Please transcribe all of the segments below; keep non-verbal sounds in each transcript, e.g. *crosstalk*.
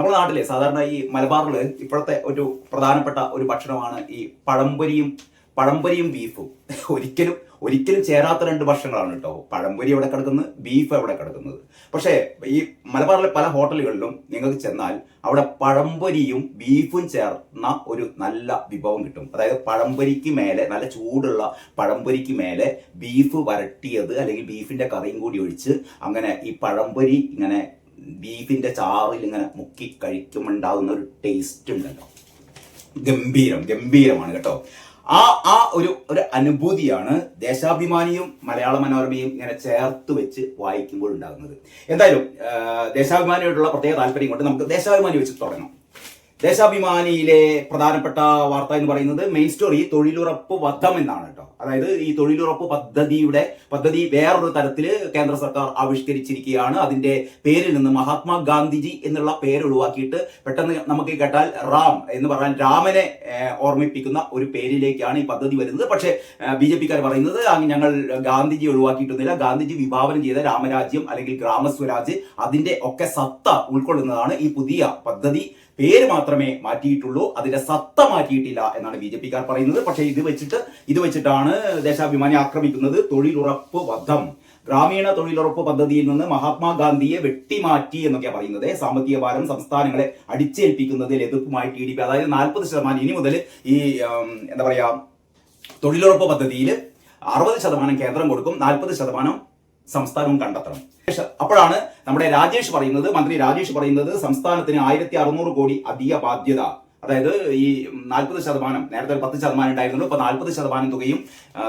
നമ്മുടെ നാട്ടിലെ സാധാരണ ഈ മലബാറിൽ ഇപ്പോഴത്തെ ഒരു പ്രധാനപ്പെട്ട ഒരു ഭക്ഷണമാണ് ഈ പഴംപൊരിയും പഴംപൊരിയും ബീഫും. ഒരിക്കലും ഒരിക്കലും ചേരാത്ത രണ്ട് ഭക്ഷണങ്ങളാണ് കേട്ടോ. പഴംപൊരി എവിടെ കിടക്കുന്നത്? ബീഫ് എവിടെ കിടക്കുന്നത്? പക്ഷേ ഈ മലബാറിലെ പല ഹോട്ടലുകളിലും നിങ്ങൾക്ക് ചെന്നാൽ അവിടെ പഴംപൊരിയും ബീഫും ചേർന്ന ഒരു നല്ല വിഭവം കിട്ടും. അതായത് പഴംപൊരിക്ക് മേലെ നല്ല ചൂടുള്ള പഴംപൊരിക്ക് മേലെ ബീഫ് വരട്ടിയത് അല്ലെങ്കിൽ ബീഫിന്റെ കറിയും കൂടി ഒഴിച്ച് അങ്ങനെ ഈ പഴംപൊരി ഇങ്ങനെ ബീഫിന്റെ ചാറിൽ ഇങ്ങനെ മുക്കി കഴിക്കുമുണ്ടാകുന്ന ഒരു ടേസ്റ്റ് ഉണ്ടല്ലോ. ഗംഭീരം ഗംഭീരമാണ് കേട്ടോ. ആ ആ ഒരു ഒരു അനുഭൂതിയാണ് ദേശാഭിമാനിയും മലയാള മനോരമയും ഇങ്ങനെ ചേർത്ത് വെച്ച് വായിക്കുമ്പോൾ ഉണ്ടാകുന്നത്. എന്തായാലും ദേശാഭിമാനിയോടുള്ള പ്രത്യേക താല്പര്യം കൊണ്ട് നമുക്ക് ദേശാഭിമാനി വെച്ച് തുടങ്ങാം. ദേശാഭിമാനിയിലെ പ്രധാനപ്പെട്ട വാർത്ത എന്ന് പറയുന്നത് മെയിൻ സ്റ്റോറി തൊഴിലുറപ്പ് വധം എന്നാണ് കേട്ടോ. അതായത് ഈ തൊഴിലുറപ്പ് പദ്ധതിയുടെ പദ്ധതി വേറൊരു തരത്തിൽ കേന്ദ്ര സർക്കാർ ആവിഷ്കരിച്ചിരിക്കുകയാണ്. അതിന്റെ പേരിൽ നിന്ന് മഹാത്മാ ഗാന്ധിജി എന്നുള്ള പേര് ഒഴിവാക്കിയിട്ട് പെട്ടെന്ന് നമുക്ക് കേട്ടാൽ റാം എന്ന് പറയാൻ രാമനെ ഓർമ്മിപ്പിക്കുന്ന ഒരു പേരിലേക്കാണ് ഈ പദ്ധതി വരുന്നത്. പക്ഷേ ബി ജെ പിക്കാർ പറയുന്നത് ഞങ്ങൾ ഗാന്ധിജി ഒഴിവാക്കിയിട്ടൊന്നുമില്ല. ഗാന്ധിജി വിഭാവനം ചെയ്ത രാമരാജ്യം അല്ലെങ്കിൽ ഗ്രാമസ്വരാജ് അതിന്റെ ഒക്കെ സത്ത ഉൾക്കൊള്ളുന്നതാണ് ഈ പുതിയ പദ്ധതി. പേര് മാത്രമേ മാറ്റിയിട്ടുള്ളൂ അതിന്റെ സത്ത മാറ്റിയിട്ടില്ല എന്നാണ് ബി ജെ പിക്കാർ പറയുന്നത്. പക്ഷേ ഇത് വെച്ചിട്ട് ഇത് വെച്ചിട്ടാണ് ദേശാഭിമാനി ആക്രമിക്കുന്നത്. തൊഴിലുറപ്പ് വധം. ഗ്രാമീണ തൊഴിലുറപ്പ് പദ്ധതിയിൽ നിന്ന് മഹാത്മാഗാന്ധിയെ വെട്ടിമാറ്റി എന്നൊക്കെയാണ് പറയുന്നത്. സാമ്പത്തിക ഭാരം സംസ്ഥാനങ്ങളെ അടിച്ചേൽപ്പിക്കുന്നതിൽ എതിർപ്പുമായി ടി ഡി പി. അതായത് നാൽപ്പത് ശതമാനം ഇനി മുതൽ ഈ എന്താ പറയാ തൊഴിലുറപ്പ് പദ്ധതിയിൽ അറുപത് ശതമാനം കേന്ദ്രം കൊടുക്കും. നാൽപ്പത് ശതമാനം സംസ്ഥാനവും കണ്ടെത്തണം. അപ്പോഴാണ് നമ്മുടെ രാജേഷ് പറയുന്നത് മന്ത്രി രാജേഷ് പറയുന്നത് സംസ്ഥാനത്തിന് ആയിരത്തി അറുന്നൂറ് കോടി അധിക ബാധ്യത. അതായത് ഈ നാൽപ്പത് ശതമാനം നേരത്തെ പത്ത് ശതമാനം ഉണ്ടായിരുന്നുള്ളൂ ഇപ്പൊ നാൽപ്പത് ശതമാനം തുകയും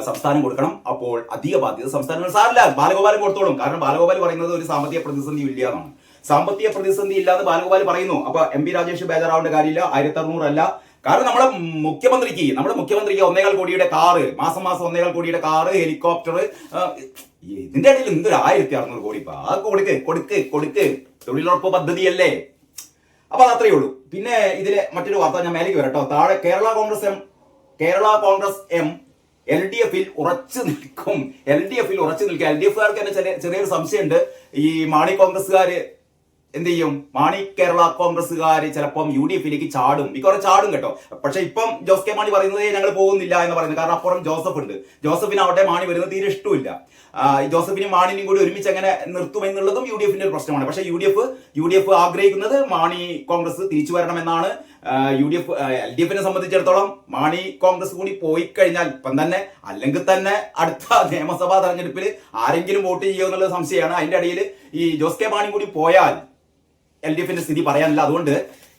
സംസ്ഥാനം കൊടുക്കണം. അപ്പോൾ അധിക ബാധ്യത സംസ്ഥാനങ്ങൾ സാറില്ല ബാലഗോപാലൻ കൊടുത്തോളും. കാരണം ബാലഗോപാൽ പറയുന്നത് ഒരു സാമ്പത്തിക പ്രതിസന്ധി ഇല്ല എന്നാണ്. സാമ്പത്തിക പ്രതിസന്ധി ഇല്ലാന്ന് ബാലഗോപാൽ പറയുന്നു. അപ്പൊ എം പി രാജേഷ് ബേജാറാവേണ്ട കാര്യമില്ല ആയിരത്തി അറുന്നൂറ് അല്ല. കാരണം നമ്മുടെ മുഖ്യമന്ത്രിക്ക് നമ്മുടെ മുഖ്യമന്ത്രിക്ക് ഒന്നേകാൽ കോടിയുടെ കാറ് മാസം മാസം ഒന്നേകാൽ കോടിയുടെ കാറ് ഹെലികോപ്റ്റർ ഇതിന്റെ ഇടയിൽ എന്തൊരു ആയിരത്തി അറുന്നൂറ് കോടി ആ കൊടുക്ക് കൊടുക്ക് കൊടുക്ക്. തൊഴിലുറപ്പ് പദ്ധതിയല്ലേ? അപ്പൊ അത് ഉള്ളൂ. പിന്നെ ഇതിലെ മറ്റൊരു വാർത്ത ഞാൻ മേലേക്ക് വരട്ടോ താഴെ Kerala Congress M Kerala Congress M L D എഫിൽ ഉറച്ചു നിൽക്കും. എൽ ഡി എഫിൽ ഉറച്ചു നിൽക്കും എൽ ഡി എഫുകാർക്ക് തന്നെ ചെറിയ ചെറിയൊരു സംശയമുണ്ട്. ഈ മാണി കോൺഗ്രസ്സുകാര് എന്ത് ചെയ്യും? മാണി കേരള കോൺഗ്രസ്സുകാർ ചിലപ്പം യു ഡി എഫിലേക്ക് ചാടും. മിക്കവാറും ചാടും കേട്ടോ. പക്ഷെ ഇപ്പം ജോസ് കെ മാണി പറയുന്നത് ഞങ്ങൾ പോകുന്നില്ല എന്ന് പറയുന്നത് കാരണം അപ്പുറം ജോസഫ് ഉണ്ട്. ജോസഫിന് അവിടെ മാണി വരുന്നത് തീരെ ഇഷ്ടമില്ല ജോസഫിനും മാണിനും കൂടി ഒരുമിച്ച് അങ്ങനെ നിർത്തും എന്നുള്ളതും യു ഡി എഫിന്റെ ഒരു പ്രശ്നമാണ്. പക്ഷെ U D F U D F ആഗ്രഹിക്കുന്നത് മാണി കോൺഗ്രസ് തിരിച്ചു വരണമെന്നാണ്. U D F L D എഫിനെ സംബന്ധിച്ചിടത്തോളം മാണി കോൺഗ്രസ് കൂടി പോയി കഴിഞ്ഞാൽ ഇപ്പം തന്നെ അല്ലെങ്കിൽ തന്നെ അടുത്ത നിയമസഭാ തെരഞ്ഞെടുപ്പിൽ ആരെങ്കിലും വോട്ട് ചെയ്യുമോ എന്നുള്ള സംശയമാണ്. അതിന്റെ ഇടയിൽ ഈ ജോസ് കെ മാണി കൂടി പോയാൽ എൽ ഡി എഫിന്റെ സ്ഥിതി പറയാനില്ല. അതുകൊണ്ട്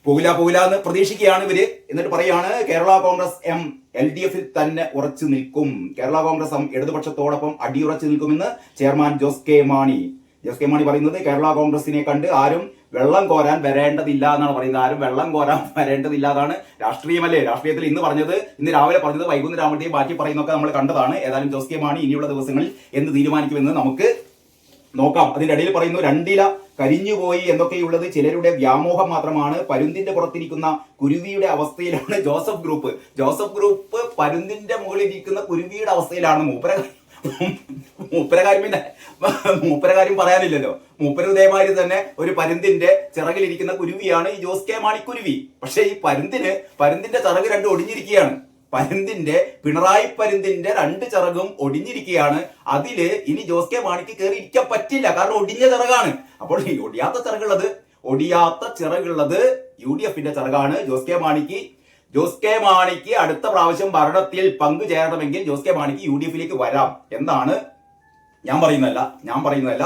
പോകില്ല പോകില്ല എന്ന് പ്രതീക്ഷിക്കുകയാണ് ഇവർ. എന്നിട്ട് പറയാണ് Kerala Congress M L D എഫിൽ തന്നെ ഉറച്ചു നിൽക്കും. കേരള കോൺഗ്രസ് എം ഇടതുപക്ഷത്തോടൊപ്പം അടിയുറച്ചു നിൽക്കുമെന്ന് chairman Jose K Mani. Jose K Mani പറയുന്നത് കേരള കോൺഗ്രസിനെ കണ്ട് ആരും വെള്ളം കോരാൻ വരേണ്ടതില്ല എന്നാണ് പറയുന്നത്. ആരും വെള്ളം കോരാൻ *laughs* വരേണ്ടതില്ല എന്നാണ് രാഷ്ട്രീയമല്ലേ? രാഷ്ട്രീയത്തിൽ ഇന്ന് പറഞ്ഞത് ഇന്ന് രാവിലെ പറഞ്ഞത് വൈകുന്നേരം ആവുമ്പോഴത്തേക്ക് മാറ്റി പറയുന്നൊക്കെ നമ്മൾ കണ്ടതാണ്. ഏതായാലും ജോസ് കെ മാണി ഇനിയുള്ള ദിവസങ്ങളിൽ എന്ത് തീരുമാനിക്കുമെന്ന് നമുക്ക് നോക്കാം. അതിന്റെ ഇടയിൽ പറയുന്നു രണ്ടില കരിഞ്ഞുപോയി എന്നൊക്കെയുള്ളത് ചിലരുടെ വ്യാമോഹം മാത്രമാണ്. പരുന്തിന്റെ പുറത്തിരിക്കുന്ന കുരുവിയുടെ അവസ്ഥയിലാണ് ജോസഫ് ഗ്രൂപ്പ്. ജോസഫ് ഗ്രൂപ്പ് പരുന്തിന്റെ മുകളിൽ ഇരിക്കുന്ന കുരുവിയുടെ അവസ്ഥയിലാണ്. മൂപ്പര മൂപ്പരകാര്യം മൂപ്പരകാര്യം പറയാനില്ലല്ലോ. മൂപ്പര ഇതേമാതിരി തന്നെ ഒരു പരുന്തിന്റെ ചിറകിലിരിക്കുന്ന കുരുവിയാണ് ഈ ജോസ് കെ മാണിക്കുരുവി പക്ഷേ ഈ പരുന്തിന് പരുന്തിന്റെ ചിറക് രണ്ടും ഒടിഞ്ഞിരിക്കുകയാണ്. പരുന്തിന്റെ പിണറായി പരുന്തിന്റെ രണ്ട് ചിറകും ഒടിഞ്ഞിരിക്കുകയാണ്. അതിൽ ഇനി ജോസ് കെ മാണിക്ക് കയറി ഇരിക്കാൻ പറ്റില്ല കാരണം ഒടിഞ്ഞ ചിറകാണ്. അപ്പോൾ ഈ ഒടിയാത്ത ചിറകുള്ളത് ഒടിയാത്ത ചിറകുള്ളത് യു ഡി എഫിന്റെ ചിറകാണ് ജോസ് കെ മാണിക്ക്. ജോസ് കെ മാണിക്ക് അടുത്ത പ്രാവശ്യം ഭരണത്തിൽ പങ്കുചേരണമെങ്കിൽ ജോസ് കെ മാണിക്ക് യു ഡി എഫിലേക്ക് വരാം. എന്നാണ് ഞാൻ പറയുന്നതല്ല ഞാൻ പറയുന്നതല്ല.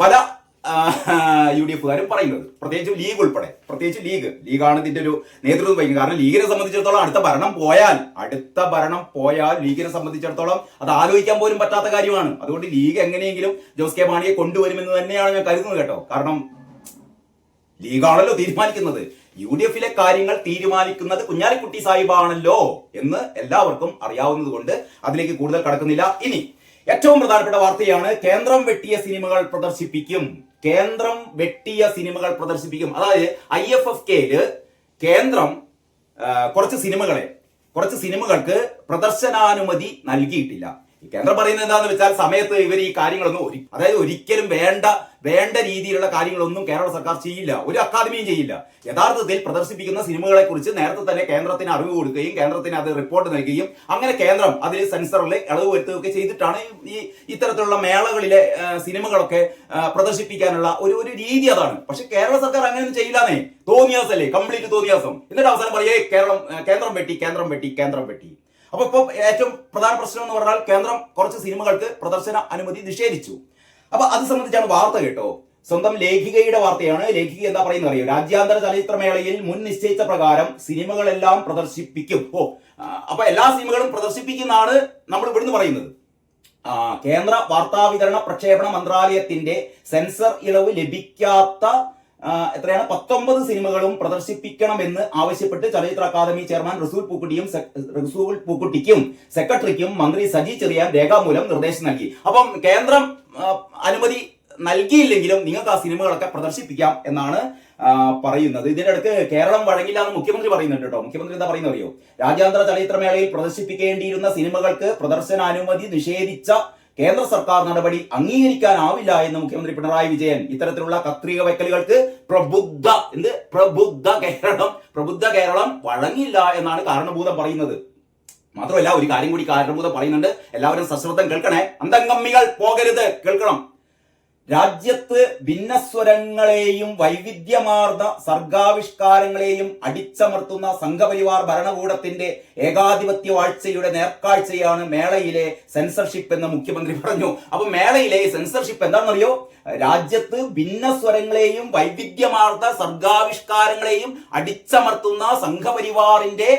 പല യു ഡി എഫുകാരും പറയുന്നത്. പ്രത്യേകിച്ച് ലീഗ് ഉൾപ്പെടെ. പ്രത്യേകിച്ച് ലീഗ്. ലീഗാണ് ഇതിന്റെ ഒരു നേതൃത്വം വഹിക്കുന്നത്. കാരണം ലീഗിനെ സംബന്ധിച്ചിടത്തോളം അടുത്ത ഭരണം പോയാൽ അടുത്ത ഭരണം പോയാൽ ലീഗിനെ സംബന്ധിച്ചിടത്തോളം അത് ആലോചിക്കാൻ പോലും പറ്റാത്ത കാര്യമാണ്. അതുകൊണ്ട് ലീഗ് എങ്ങനെയെങ്കിലും ജോസ് കെ മാണിയെ കൊണ്ടുവരുമെന്ന് തന്നെയാണ് ഞാൻ കരുതുന്നത് കേട്ടോ. കാരണം ലീഗാണല്ലോ തീരുമാനിക്കുന്നത്. യു ഡി എഫിലെ കാര്യങ്ങൾ തീരുമാനിക്കുന്നത് കുഞ്ഞാലിക്കുട്ടി സാഹിബാണല്ലോ എന്ന് എല്ലാവർക്കും അറിയാവുന്നത് കൊണ്ട് അതിലേക്ക് കൂടുതൽ കടക്കുന്നില്ല. ഇനി ഏറ്റവും പ്രധാനപ്പെട്ട വാർത്തയാണ് കേന്ദ്രം വെട്ടിയ സിനിമകൾ പ്രദർശിപ്പിക്കും. കേന്ദ്രം വെട്ടിയ സിനിമകൾ പ്രദർശിപ്പിക്കും. അതായത് ഐ എഫ് എഫ് കെയിൽ കേന്ദ്രം കുറച്ച് സിനിമകളെ കുറച്ച് സിനിമകൾക്ക് പ്രദർശനാനുമതി നൽകിയിട്ടില്ല. ഈ കേന്ദ്രം പറയുന്നത് എന്താണെന്ന് വെച്ചാൽ സമയത്ത് ഇവർ ഈ കാര്യങ്ങളൊന്നും ഒരു അതായത് ഒരിക്കലും വേണ്ട വേണ്ട രീതിയിലുള്ള കാര്യങ്ങളൊന്നും കേരള സർക്കാർ ചെയ്യില്ല. ഒരു അക്കാദമിയും ചെയ്യില്ല. യഥാർത്ഥത്തിൽ പ്രദർശിപ്പിക്കുന്ന സിനിമകളെ കുറിച്ച് നേരത്തെ തന്നെ കേന്ദ്രത്തിന് അറിവ് കൊടുക്കുകയും കേന്ദ്രത്തിന് അത് റിപ്പോർട്ട് നൽകുകയും അങ്ങനെ കേന്ദ്രം അതിൽ സെൻസറിൽ ഇളവ് വരുത്തുകയൊക്കെ ചെയ്തിട്ടാണ് ഈ ഇത്തരത്തിലുള്ള മേളകളിലെ സിനിമകളൊക്കെ പ്രദർശിപ്പിക്കാനുള്ള ഒരു ഒരു രീതി അതാണ്. പക്ഷെ കേരള സർക്കാർ അങ്ങനെയൊന്നും ചെയ്യില്ലാന്നേ. തോന്നിയാസല്ലേ? കംപ്ലീറ്റ് തോന്നിയാസം. എന്നിട്ട് അവസാനം പറയേ കേരളം കേന്ദ്രം വെട്ടി കേന്ദ്രം വെട്ടി കേന്ദ്രം വെട്ടി. അപ്പൊ ഇപ്പൊ ഏറ്റവും പ്രധാന പ്രശ്നം എന്ന് പറഞ്ഞാൽ കേന്ദ്രം കുറച്ച് സിനിമകൾക്ക് പ്രദർശന അനുമതി നിഷേധിച്ചു. അപ്പൊ അത് സംബന്ധിച്ചാണ് വാർത്ത കേട്ടോ. സ്വന്തം ലേഖികയുടെ വാർത്തയാണ്. ലേഖിക എന്താ പറയുന്നത് അറിയോ? രാജ്യാന്തര ചലച്ചിത്രമേളയിൽ മുൻ നിശ്ചയിച്ച പ്രകാരം സിനിമകളെല്ലാം പ്രദർശിപ്പിക്കും. ഓ അപ്പൊ എല്ലാ സിനിമകളും പ്രദർശിപ്പിക്കുന്നതാണ് നമ്മൾ ഇവിടുന്ന് പറയുന്നത്. കേന്ദ്ര വാർത്താവിതരണ പ്രക്ഷേപണ മന്ത്രാലയത്തിന്റെ സെൻസർ ഇളവ് ലഭിക്കാത്ത എത്രയാണ്? പത്തൊമ്പത് സിനിമകളും പ്രദർശിപ്പിക്കണമെന്ന് ആവശ്യപ്പെട്ട് ചലച്ചിത്ര അക്കാദമി ചെയർമാൻ റസൂൽ പൂക്കുട്ടിയും റസൂൽ പൂക്കുട്ടിക്കും സെക്രട്ടറിക്കും മന്ത്രി സജി ചെറിയാൻ രേഖാമൂലം നിർദ്ദേശം നൽകി. അപ്പം കേന്ദ്രം അനുമതി നൽകിയില്ലെങ്കിലും നിങ്ങൾക്ക് ആ സിനിമകളൊക്കെ പ്രദർശിപ്പിക്കാം എന്നാണ് പറയുന്നത്. ഇതിന്റെ അടുത്ത് കേരളം വഴങ്ങില്ല എന്ന് മുഖ്യമന്ത്രി പറയുന്നുണ്ട് കേട്ടോ. മുഖ്യമന്ത്രി എന്താ പറയുന്നത് അറിയോ രാജ്യാന്തര ചലച്ചിത്രമേളയിൽ പ്രദർശിപ്പിക്കേണ്ടിയിരുന്ന സിനിമകൾക്ക് പ്രദർശനാനുമതി നിഷേധിച്ച കേന്ദ്ര സർക്കാർ നടപടി അംഗീകരിക്കാനാവില്ല എന്ന് മുഖ്യമന്ത്രി പിണറായി വിജയൻ ഇത്തരത്തിലുള്ള കത്രിക വയ്ക്കലുകൾക്ക് പ്രബുദ്ധ എന്ത്? പ്രബുദ്ധ കേരളം. പ്രബുദ്ധ കേരളം വഴങ്ങില്ല എന്നാണ് കാരണഭൂതം പറയുന്നത്. മാത്രമല്ല ഒരു കാര്യം കൂടി കാരണഭൂതം പറയുന്നുണ്ട്. എല്ലാവരും സശ്രദ്ധം കേൾക്കണേ. അന്തംഗമ്മികൾ പോകരുത്. കേൾക്കണം. രാജ്യത്ത് ഭിന്നസ്വരങ്ങളെയും വൈവിധ്യമാർന്ന സർഗാവിഷ്കാരങ്ങളെയും അടിച്ചമർത്തുന്ന സംഘപരിവാർ ഭരണകൂടത്തിന്റെ ഏകാധിപത്യ വാഴ്ചയുടെ നേർക്കാഴ്ചയാണ് മേളയിലെ സെൻസർഷിപ്പ് എന്ന് മുഖ്യമന്ത്രി പറഞ്ഞു. അപ്പൊ മേളയിലെ സെൻസർഷിപ്പ് എന്താണെന്നറിയോ? രാജ്യത്ത് ഭിന്നസ്വരങ്ങളെയും വൈവിധ്യമാർന്ന സർഗാവിഷ്കാരങ്ങളെയും അടിച്ചമർത്തുന്ന സംഘപരിവാറിന്റെ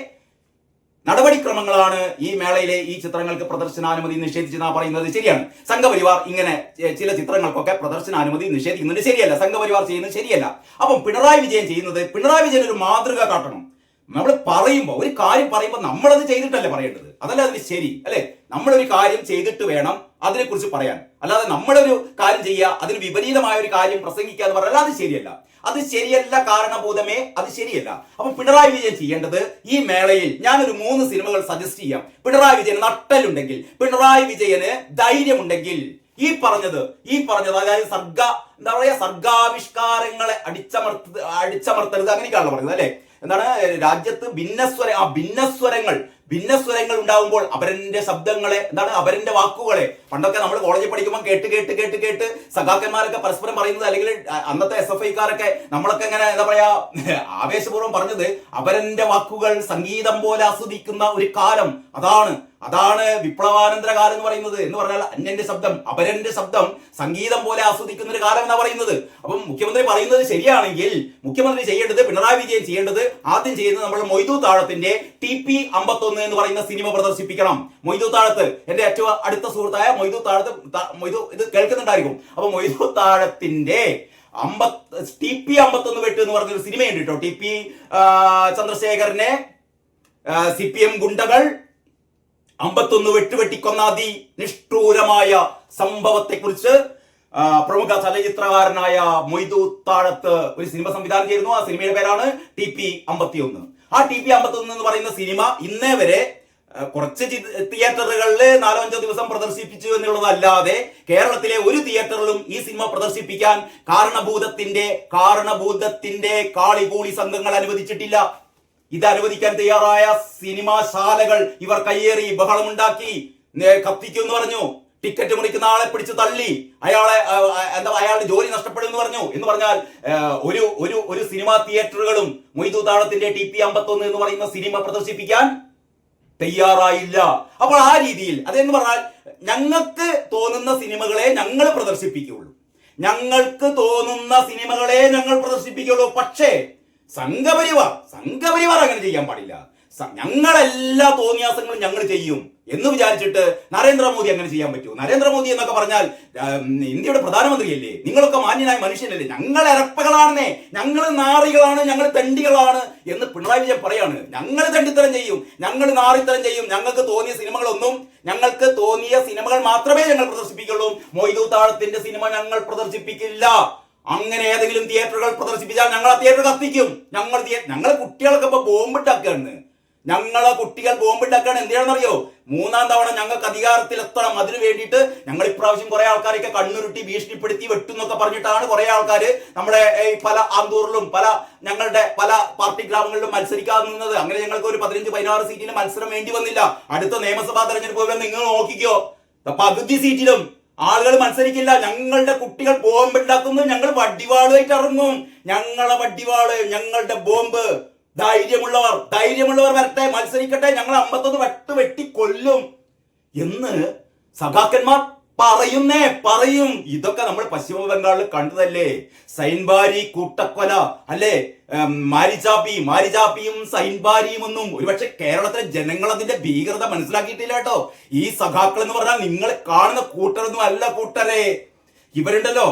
നടപടിക്രമങ്ങളാണ് ഈ മേളയിലെ ഈ ചിത്രങ്ങൾക്ക് പ്രദർശനാനുമതി നിഷേധിച്ചെന്നാ പറയുന്നത് ശരിയാണ്. സംഘപരിവാർ ഇങ്ങനെ ചില ചിത്രങ്ങൾക്കൊക്കെ പ്രദർശനാനുമതി നിഷേധിക്കുന്നത് ശരിയല്ല സംഘപരിവാർ ചെയ്യുന്നത് ശരിയല്ല. അപ്പം പിണറായി വിജയൻ ചെയ്യുന്നത് പിണറായി വിജയൻ ഒരു മാതൃക കാട്ടണം. നമ്മൾ പറയുമ്പോൾ ഒരു കാര്യം പറയുമ്പോൾ നമ്മളത് ചെയ്തിട്ടല്ലേ പറയേണ്ടത്? അതല്ല അതിന് ശരി അല്ലെ? നമ്മളൊരു കാര്യം ചെയ്തിട്ട് വേണം അതിനെക്കുറിച്ച് പറയാൻ. അല്ലാതെ നമ്മളൊരു കാര്യം ചെയ്യുക അതിന് വിപരീതമായ ഒരു കാര്യം പ്രസംഗിക്കുക എന്ന് പറഞ്ഞാൽ അത് ശരിയല്ല. അത് ശരിയല്ല കാരണബോധമേ അത് ശരിയല്ല. അപ്പൊ പിണറായി വിജയൻ ചെയ്യേണ്ടത് ഈ മേളയിൽ ഞാനൊരു മൂന്ന് സിനിമകൾ സജസ്റ്റ് ചെയ്യാം. പിണറായി വിജയൻ നട്ടലുണ്ടെങ്കിൽ പിണറായി വിജയന് ധൈര്യമുണ്ടെങ്കിൽ ഈ പറഞ്ഞത് ഈ പറഞ്ഞത് അതായത് സർഗ എന്താ പറയാ സർഗാവിഷ്കാരങ്ങളെ അടിച്ചമർത്ത അടിച്ചമർത്തരുത് അങ്ങനെയൊക്കെയാണല്ലോ പറയുന്നത് അല്ലെ? എന്താണ് രാജ്യത്ത് ഭിന്നസ്വര ആ ഭിന്നസ്വരങ്ങൾ ഭിന്നസ്വരങ്ങൾ ഉണ്ടാകുമ്പോൾ അവരന്റെ ശബ്ദങ്ങളെ എന്താണ് അവരന്റെ വാക്കുകളെ പണ്ടൊക്കെ നമ്മൾ കോളേജിൽ പഠിക്കുമ്പോൾ കേട്ട് കേട്ട് കേട്ട് കേട്ട് സഖാക്കന്മാരൊക്കെ പരസ്പരം പറയുന്നത് അല്ലെങ്കിൽ അന്നത്തെ എസ് എഫ് ഐക്കാരൊക്കെ നമ്മളൊക്കെ ഇങ്ങനെ എന്താ പറയാ *laughs* ആവേശപൂർവം പറഞ്ഞത് അവരന്റെ വാക്കുകൾ സംഗീതം പോലെ ആസ്വദിക്കുന്ന ഒരു കാലം അതാണ്. അതാണ് വിപ്ലവാനന്തര കാലം എന്ന് പറയുന്നത് എന്ന് പറഞ്ഞാൽ അന്യന്റെ ശബ്ദം അപരന്റെ ശബ്ദം സംഗീതം പോലെ ആസ്വദിക്കുന്ന ഒരു കാലം എന്നാ പറയുന്നത്. അപ്പം മുഖ്യമന്ത്രി പറയുന്നത് ശരിയാണെങ്കിൽ മുഖ്യമന്ത്രി ചെയ്യേണ്ടത് പിണറായി വിജയൻ ചെയ്യേണ്ടത് ആദ്യം ചെയ്യുന്നത് നമ്മൾ മൊയ്തു താഴത്തിന്റെ ടി പി അമ്പത്തൊന്ന് എന്ന് പറയുന്ന സിനിമ പ്രദർശിപ്പിക്കണം. മൊയ്തു താഴത്ത് എന്റെ ഏറ്റവും അടുത്ത സുഹൃത്തായ മൊയ്തു താഴത്ത് മൊയ്തു ഇത് കേൾക്കുന്നുണ്ടായിരിക്കും. അപ്പൊ മൊയ്തു താഴത്തിന്റെ അമ്പത് ടി പി അമ്പത്തൊന്ന് വെട്ട് എന്ന് പറഞ്ഞൊരു സിനിമയുണ്ട് കേട്ടോ. ടി പി ചന്ദ്രശേഖരനെ സി പി എം ഗുണ്ടകൾ അമ്പത്തൊന്ന് വെട്ടുവെട്ടിക്കൊന്ന അതി നിഷ്ഠൂരമായ സംഭവത്തെക്കുറിച്ച് പ്രമുഖ ചലച്ചിത്രകാരനായ മൊയ്തു താഴത്ത് ഒരു സിനിമ സംവിധാനം ചെയ്യുന്നു ആ സിനിമയുടെ പേരാണ് ടി പി അമ്പത്തിയൊന്ന്. ആ ടി പി അമ്പത്തിയൊന്ന് എന്ന് പറയുന്ന സിനിമ ഇന്നേ വരെ കുറച്ച് തിയേറ്ററുകളിൽ നാലോ അഞ്ചോ ദിവസം പ്രദർശിപ്പിച്ചു എന്നുള്ളതല്ലാതെ കേരളത്തിലെ ഒരു തിയേറ്ററിലും ഈ സിനിമ പ്രദർശിപ്പിക്കാൻ കാരണഭൂതത്തിന്റെ കാരണഭൂതത്തിന്റെ കാളികൂളി സംഘങ്ങൾ അനുവദിച്ചിട്ടില്ല. ഇത് അനുവദിക്കാൻ തയ്യാറായ സിനിമാശാലകൾ ഇവർ കയ്യേറി ബഹളമുണ്ടാക്കി. നേ- കത്തിക്കും എന്ന് പറഞ്ഞു. ടിക്കറ്റ് മുറിക്കുന്ന ആളെ പിടിച്ച് തള്ളി. അയാളെ എന്താ അയാളുടെ ജോലി നഷ്ടപ്പെടും എന്ന് പറഞ്ഞു. എന്ന് പറഞ്ഞാൽ ഒരു ഒരു ഒരു സിനിമാ തിയേറ്ററുകളും മൊയ്തു താളത്തിന്റെ ടി പി അമ്പത്തൊന്ന് എന്ന് പറയുന്ന സിനിമ പ്രദർശിപ്പിക്കാൻ തയ്യാറായില്ല. അപ്പോൾ ആ രീതിയിൽ അതെന്ന് പറഞ്ഞാൽ ഞങ്ങൾക്ക് തോന്നുന്ന സിനിമകളെ ഞങ്ങൾ പ്രദർശിപ്പിക്കുകയുള്ളൂ. ഞങ്ങൾക്ക് തോന്നുന്ന സിനിമകളെ ഞങ്ങൾ പ്രദർശിപ്പിക്കുകയുള്ളൂ. പക്ഷേ സംഘപരിവാർ സംഘപരിവാർ അങ്ങനെ ചെയ്യാൻ പാടില്ല. ഞങ്ങളെല്ലാ തോന്നിയാസങ്ങളും ഞങ്ങൾ ചെയ്യും എന്ന് വിചാരിച്ചിട്ട് നരേന്ദ്രമോദി അങ്ങനെ ചെയ്യാൻ പറ്റുമോ? നരേന്ദ്രമോദി എന്നൊക്കെ പറഞ്ഞാൽ ഇന്ത്യയുടെ പ്രധാനമന്ത്രിയല്ലേ? നിങ്ങളൊക്കെ മാന്യനായ മനുഷ്യനല്ലേ? ഞങ്ങൾ ഇരപ്പകളാണെന്നേ ഞങ്ങൾ നാറികളാണ് ഞങ്ങൾ തണ്ടികളാണ് എന്ന് പിണറായി വിജയൻ പറയാണ്. ഞങ്ങൾ തണ്ടിത്തരം ചെയ്യും ഞങ്ങൾ നാറിത്തരം ചെയ്യും ഞങ്ങൾക്ക് തോന്നിയ സിനിമകളൊന്നും ഞങ്ങൾക്ക് തോന്നിയ സിനിമകൾ മാത്രമേ ഞങ്ങൾ പ്രദർശിപ്പിക്കുള്ളൂ. മൊയ്തു താഴത്തിന്റെ സിനിമ ഞങ്ങൾ പ്രദർശിപ്പിക്കില്ല. അങ്ങനെ ഏതെങ്കിലും തിയേറ്ററുകൾ പ്രദർശിപ്പിച്ചാൽ ഞങ്ങൾ ആ തിയേറ്റർ കത്തിക്കും. ഞങ്ങൾ ഞങ്ങളെ കുട്ടികൾക്ക് ഇപ്പൊ ബോംബിട്ടാക്കാണ്. ഞങ്ങളെ കുട്ടികൾ ബോംബുണ്ടാക്കാൻ എന്തിനാണെന്നറിയോ? മൂന്നാം തവണ ഞങ്ങൾക്ക് അധികാരത്തിൽ എത്തണം. അതിനു വേണ്ടിയിട്ട് ഞങ്ങൾ ഇപ്രാവശ്യം കുറെ ആൾക്കാരൊക്കെ കണ്ണുരുട്ടി ഭീഷണിപ്പെടുത്തി വെട്ടുന്നൊക്കെ പറഞ്ഞിട്ടാണ് കുറെ ആൾക്കാർ നമ്മുടെ പല ആന്തൂറിലും പല ഞങ്ങളുടെ പല പാർട്ടി ഗ്രാമങ്ങളിലും മത്സരിക്കാതെ നിന്നത്. അങ്ങനെ ഞങ്ങൾക്ക് ഒരു പതിനഞ്ച് പതിനാറ് സീറ്റിന് മത്സരം വേണ്ടി വന്നില്ല. അടുത്ത നിയമസഭാ തെരഞ്ഞെടുപ്പ് നിങ്ങൾ നോക്കിക്കോ. പകുതി സീറ്റിലും ആളുകൾ മത്സരിക്കില്ല. ഞങ്ങളുടെ കുട്ടികൾ ബോംബ് ബോംബുണ്ടാക്കുന്നു ഞങ്ങൾ വടിവാളുമായിട്ട് ഇറങ്ങും. ഞങ്ങളെ വടിവാൾ ഞങ്ങളുടെ ബോംബ്. ധൈര്യമുള്ളവർ ധൈര്യമുള്ളവർ വരട്ടെ. മത്സരിക്കട്ടെ. ഞങ്ങൾ അമ്പത്തൊന്ന് വെട്ട് വെട്ടി കൊല്ലും. എന്ന് സഖാക്കന്മാർ പറയുന്നേ പറയും. ഇതൊക്കെ നമ്മൾ പശ്ചിമ ബംഗാളിൽ കണ്ടതല്ലേ? സൈൻബാരി കൂട്ടക്കൊല അല്ലേ? മാരിചാപ്പി മാരിചാപ്പിയും സൈൻബാരിയും ഒന്നും. ഒരുപക്ഷെ കേരളത്തിലെ ജനങ്ങൾ അതിന്റെ ഭീകരത മനസ്സിലാക്കിയിട്ടില്ല കേട്ടോ. ഈ സഖാക്കൾ എന്ന് പറഞ്ഞാൽ നിങ്ങൾ കാണുന്ന കൂട്ടരൊന്നും അല്ല കൂട്ടരെ. ഇവരുണ്ടല്ലോ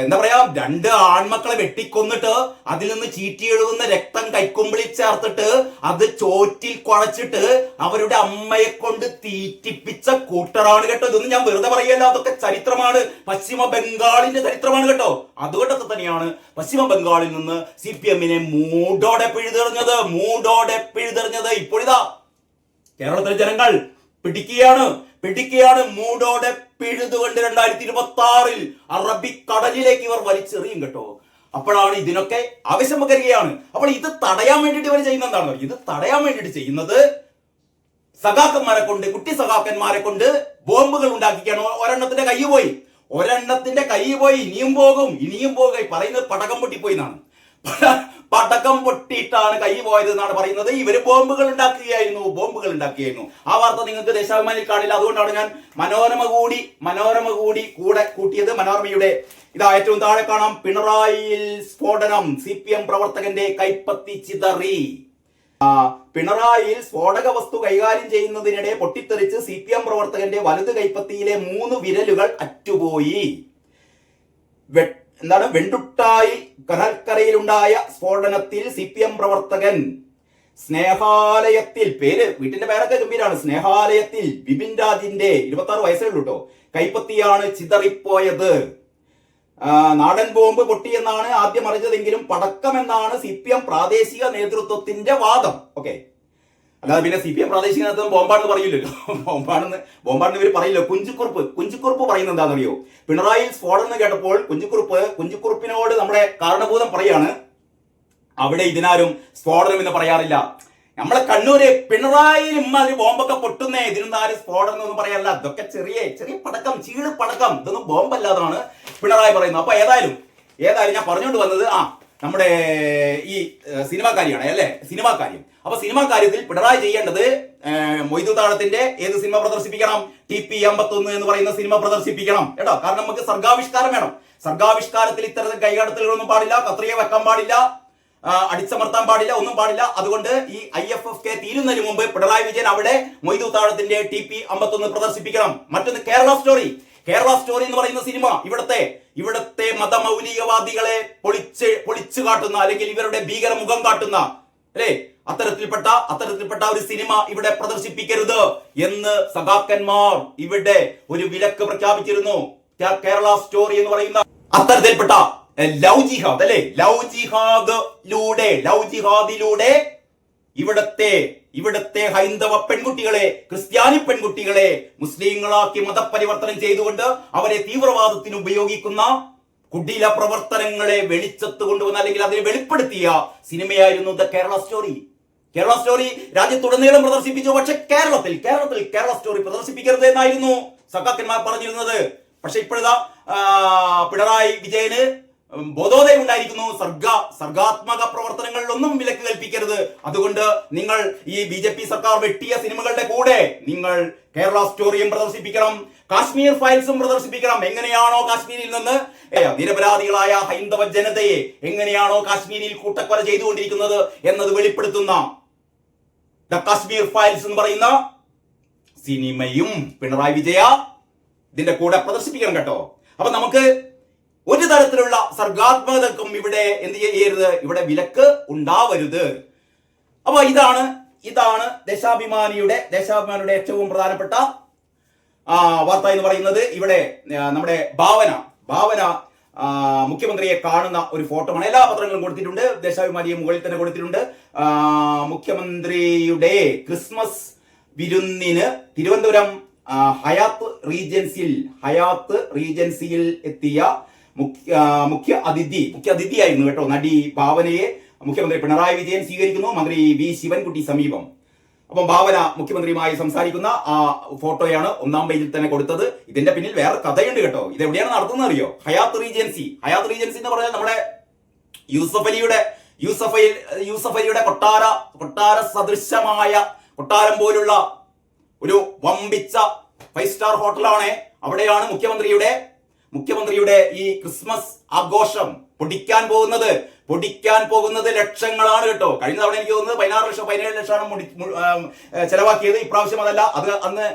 എന്താ പറയാ രണ്ട് ആൺമക്കളെ വെട്ടിക്കൊന്നിട്ട് അതിൽ നിന്ന് ചീറ്റി എഴുതുന്ന രക്തം കൈക്കുമ്പിളി ചേർത്തിട്ട് അത് ചോറ്റിൽ കുഴച്ചിട്ട് അവരുടെ അമ്മയെ കൊണ്ട് തീറ്റിപ്പിച്ച കൂട്ടറാണ് കേട്ടോ ഇതൊന്നും ഞാൻ വെറുതെ പറയല്ല. അതൊക്കെ ചരിത്രമാണ്. പശ്ചിമ ബംഗാളിന്റെ ചരിത്രമാണ് കേട്ടോ. അതുകൊണ്ടൊക്കെ തന്നെയാണ് പശ്ചിമ ബംഗാളിൽ നിന്ന് സി പി എമ്മിനെ മൂടോടെ പിഴുതെറിഞ്ഞത്. മൂടോടെ പിഴുതെറിഞ്ഞത് ഇപ്പോഴിതാ. കേരളത്തിലെ ജനങ്ങൾ പിടിക്കുകയാണ്. പിടിക്കുകയാണ് മൂടോടെ പിഴുതുകൊണ്ട് രണ്ടായിരത്തി ഇരുപത്തി ആറിൽ അറബിക്കടലിലേക്ക് ഇവർ വലിച്ചെറിയും കേട്ടോ. അപ്പോഴാണ് ഇതിനൊക്കെ ആവശ്യം വരികയാണ് അപ്പോൾ ഇത് തടയാൻ വേണ്ടിയിട്ട് ഇവർ ചെയ്യുന്ന എന്താണ് ഇത് തടയാൻ വേണ്ടിയിട്ട് ചെയ്യുന്നത് സഖാക്കന്മാരെ കൊണ്ട് കുട്ടി സഖാക്കന്മാരെ കൊണ്ട് ബോംബുകൾ ഉണ്ടാക്കിക്കാണ്. ഒരെണ്ണത്തിന്റെ കൈ പോയി. ഒരെണ്ണത്തിന്റെ കൈ പോയി. ഇനിയും പോകും. ഇനിയും പോകും. പറയുന്നത് പടകം പൊട്ടിപ്പോയി എന്നാണ്. പടക്കം പൊട്ടിയിട്ടാണ് കൈ പോയത് എന്നാണ് പറയുന്നത്. ഇവർ ബോംബുകൾ ഉണ്ടാക്കുകയായിരുന്നു. ബോംബുകൾ ഉണ്ടാക്കുകയായിരുന്നു. ആ വാർത്ത നിങ്ങൾക്ക് ദേശാഭിമാനിൽ കാണില്ല. അതുകൊണ്ടാണ് ഞാൻ മനോരമ കൂടി മനോരമ കൂടി കൂടെ കൂട്ടിയത്. മനോരമയുടെ ഇതാ ഏറ്റവും താഴെ കാണാം. പിണറായിയിൽ സ്ഫോടനം. സി പി എം പ്രവർത്തകന്റെ കൈപ്പത്തി ചിതറി. പിണറായിയിൽ സ്ഫോടക വസ്തു കൈകാര്യം ചെയ്യുന്നതിനിടെ പൊട്ടിത്തെറിച്ച് സി പി എം പ്രവർത്തകന്റെ വലത് കൈപ്പത്തിയിലെ മൂന്ന് വിരലുകൾ അറ്റുപോയി. എന്താണ്? വെണ്ടുട്ടായി കനൽക്കരയിലുണ്ടായ സ്ഫോടനത്തിൽ സി പി എം പ്രവർത്തകൻ സ്നേഹാലയത്തിൽ പേര് വീട്ടിന്റെ പേരൊക്കെ ഗംഭീരാണ്. സ്നേഹാലയത്തിൽ ബിപിൻ രാജിന്റെ ഇരുപത്തി ആറ് വയസ്സേ ഉള്ളൂ കേട്ടോ. കൈപ്പത്തിയാണ് ചിതറിപ്പോയത്. നാടൻ ബോംബ് പൊട്ടിയെന്നാണ് ആദ്യം അറിഞ്ഞതെങ്കിലും പടക്കമെന്നാണ് സി പി എം പ്രാദേശിക നേതൃത്വത്തിന്റെ വാദം. ഓക്കെ. അല്ലാതെ പിന്നെ സി പി എം പ്രാദേശിക നേതൃത്വം ബോംബാണെന്ന് പറയില്ലല്ലോ. ബോംബാണെന്ന് ബോംബാണെന്ന് ഇവർ പറയില്ല. കുഞ്ചുക്കുറുപ്പ് കുഞ്ചുക്കുറുപ്പ് പറയുന്നത് എന്താണെന്നറിയോ? പിണറായി സ്ഫോടനം എന്ന് കേട്ടപ്പോൾ കുഞ്ചുക്കുറുപ്പ് കുഞ്ചുക്കുറുപ്പിനോട് നമ്മുടെ കാരണഭൂതം പറയാണ്. അവിടെ ഇതിനാരും സ്ഫോടനം എന്ന് പറയാറില്ല. നമ്മളെ കണ്ണൂര് പിണറായി ഇമ്മാതിരി ബോംബൊക്കെ പൊട്ടുന്നേ ഇതിനൊന്നും ആരും സ്ഫോടനം എന്ന് പറയാറില്ല അതൊക്കെ ചെറിയ ചെറിയ പടക്കം ചീൾ പടക്കം. ഇതൊന്നും ബോംബല്ലാതാണ് പിണറായി പറയുന്നത്. അപ്പൊ ഏതായാലും ഏതായാലും ഞാൻ പറഞ്ഞുകൊണ്ട് വന്നത് ആ നമ്മുടെ ഈ സിനിമാക്കാരിയാണ് അല്ലേ? സിനിമാക്കാര്യം അപ്പൊ സിനിമാ കാര്യത്തിൽ പിണറായി ചെയ്യേണ്ടത് മൊയ്തു താളത്തിന്റെ ഏത് സിനിമ പ്രദർശിപ്പിക്കണം? ടി പി അമ്പത്തൊന്ന് എന്ന് പറയുന്ന സിനിമ പ്രദർശിപ്പിക്കണം കേട്ടോ? കാരണം നമുക്ക് സർഗാവിഷ്കാരം വേണം. സർഗാവിഷ്കാരത്തിൽ ഇത്തരത്തിൽ കൈകടത്തലുകളൊന്നും പാടില്ല കത്രിക വെക്കാൻ പാടില്ല അടിച്ചമർത്താൻ പാടില്ല ഒന്നും പാടില്ല. അതുകൊണ്ട് ഈ ഐ എഫ് എഫ് കെ തീരുന്നതിന് മുമ്പ് പിണറായി വിജയൻ അവിടെ മൊയ്തു താളത്തിന്റെ ടി പി അമ്പത്തൊന്ന് പ്രദർശിപ്പിക്കണം. മറ്റൊന്ന് കേരള സ്റ്റോറി. കേരള സ്റ്റോറി എന്ന് പറയുന്ന സിനിമ ഇവിടത്തെ ഇവിടത്തെ മതമൗലികവാദികളെ പൊളിച്ച് പൊളിച്ചു കാട്ടുന്ന അല്ലെങ്കിൽ ഇവരുടെ ഭീകര മുഖം കാട്ടുന്ന അല്ലേ? അത്തരത്തിൽപ്പെട്ട അത്തരത്തിൽപ്പെട്ട ഒരു സിനിമ ഇവിടെ പ്രദർശിപ്പിക്കരുത് എന്ന് സഖാക്കന്മാർ ഇവിടെ ഒരു വിലക്ക് പ്രഖ്യാപിച്ചിരുന്നു. കേരള സ്റ്റോറി എന്ന് പറയുന്ന അത്തരത്തിൽപ്പെട്ട ലൗ ജിഹാദ് അല്ലെ? ലവ് ജിഹാദിലൂടെ ലവ് ജിഹാദിലൂടെ ഇവിടത്തെ ഇവിടത്തെ ഹൈന്ദവ പെൺകുട്ടികളെ ക്രിസ്ത്യാനി പെൺകുട്ടികളെ മുസ്ലിങ്ങളാക്കി മതപരിവർത്തനം ചെയ്തുകൊണ്ട് അവരെ തീവ്രവാദത്തിന് ഉപയോഗിക്കുന്ന കുടില പ്രവർത്തനങ്ങളെ വെളിച്ചത്ത് കൊണ്ടുവന്ന അല്ലെങ്കിൽ അതിനെ വെളിപ്പെടുത്തിയ സിനിമയായിരുന്നു the Kerala story. Kerala story രാജ്യത്തുടനീളം പ്രദർശിപ്പിച്ചു. പക്ഷെ കേരളത്തിൽ കേരളത്തിൽ കേരള സ്റ്റോറി പ്രദർശിപ്പിക്കരുത് എന്നായിരുന്നു സഖാക്കന്മാർ പറഞ്ഞിരുന്നത്. പക്ഷെ ഇപ്പോഴാ പിണറായി വിജയന് ബോധോദയം ഉണ്ടായിരിക്കുന്നു സർഗ സർഗാത്മക പ്രവർത്തനങ്ങളിലൊന്നും വിലക്ക് കൽപ്പിക്കരുത്. അതുകൊണ്ട് നിങ്ങൾ ഈ ബി ജെ പി സർക്കാർ വെട്ടിയ സിനിമകളുടെ കൂടെ നിങ്ങൾ കേരള സ്റ്റോറിയും പ്രദർശിപ്പിക്കണം. കാശ്മീർ ഫയൽസും പ്രദർശിപ്പിക്കണം. എങ്ങനെയാണോ കാശ്മീരിൽ നിന്ന് നിരപരാധികളായ ഹൈന്ദവ ജനതയെ എങ്ങനെയാണോ കാശ്മീരിൽ കൂട്ടക്കൊല ചെയ്തുകൊണ്ടിരിക്കുന്നത് എന്നത് വെളിപ്പെടുത്തുന്ന ദ കാശ്മീർ ഫയൽസ് എന്ന് പറയുന്ന സിനിമയും പിണറായി വിജയ ഇതിന്റെ കൂടെ പ്രദർശിപ്പിക്കണം കേട്ടോ. അപ്പൊ നമുക്ക് ഒരു തരത്തിലുള്ള സർഗാത്മകതക്കും ഇവിടെ എന്ത് ചെയ്യരുത്? ഇവിടെ വിലക്ക് ഉണ്ടാവരുത്. അപ്പൊ ഇതാണ് ഇതാണ് ദേശാഭിമാനിയുടെ ദേശാഭിമാനിയുടെ ഏറ്റവും പ്രധാനപ്പെട്ട വാർത്ത എന്ന് പറയുന്നത്. ഇവിടെ നമ്മുടെ ഭാവന ഭാവന മുഖ്യമന്ത്രിയെ കാണുന്ന ഒരു ഫോട്ടോ ആണ് എല്ലാ പത്രങ്ങളും കൊടുത്തിട്ടുണ്ട്. ദേശാഭിമാനിയെ മുകളിൽ തന്നെ കൊടുത്തിട്ടുണ്ട്. മുഖ്യമന്ത്രിയുടെ ക്രിസ്മസ് വിരുന്നിന് തിരുവനന്തപുരം ഹയാത്ത് റീജൻസിയിൽ ഹയാത്ത് റീജൻസിയിൽ എത്തിയ മുഖ്യ മുഖ്യ അതിഥി മുഖ്യ അതിഥിയായിരുന്നു കേട്ടോ. നടി ഭാവനയെ മുഖ്യമന്ത്രി പിണറായി വിജയൻ സ്വീകരിക്കുന്നു. മന്ത്രി വി ശിവൻകുട്ടി സമീപം. അപ്പം ഭാവന മുഖ്യമന്ത്രിയുമായി സംസാരിക്കുന്ന ആ ഫോട്ടോയാണ് ഒന്നാം പേജിൽ തന്നെ കൊടുത്തത്. ഇതിന്റെ പിന്നിൽ വേറെ കഥയുണ്ട് കേട്ടോ. ഇത് എവിടെയാണ് നടത്തുന്നത് അറിയോ? Hyatt Regency. ഹയാത്ത് റീജൻസി എന്ന് പറഞ്ഞാൽ നമ്മുടെ യൂസഫ് അലിയുടെ യൂസഫ് അലി യൂസഫ് അലിയുടെ കൊട്ടാര കൊട്ടാര സദൃശമായ കൊട്ടാരം പോലുള്ള ഒരു വമ്പിച്ച ഫൈവ് സ്റ്റാർ ഹോട്ടലാണ് അവിടെയാണ് മുഖ്യമന്ത്രിയുടെ മുഖ്യമന്ത്രിയുടെ ഈ ക്രിസ്മസ് ആഘോഷം പൊടിക്കാൻ പോകുന്നത് പൊടിക്കാൻ പോകുന്നത് ലക്ഷങ്ങളാണ് കേട്ടോ. കഴിഞ്ഞ തവണ എനിക്ക് തോന്നുന്നത് പതിനാറ് ലക്ഷം പതിനേഴ് ലക്ഷമാണ് ചെലവാക്കിയത്. ഇപ്രാവശ്യം അതല്ല. അത് അന്ന്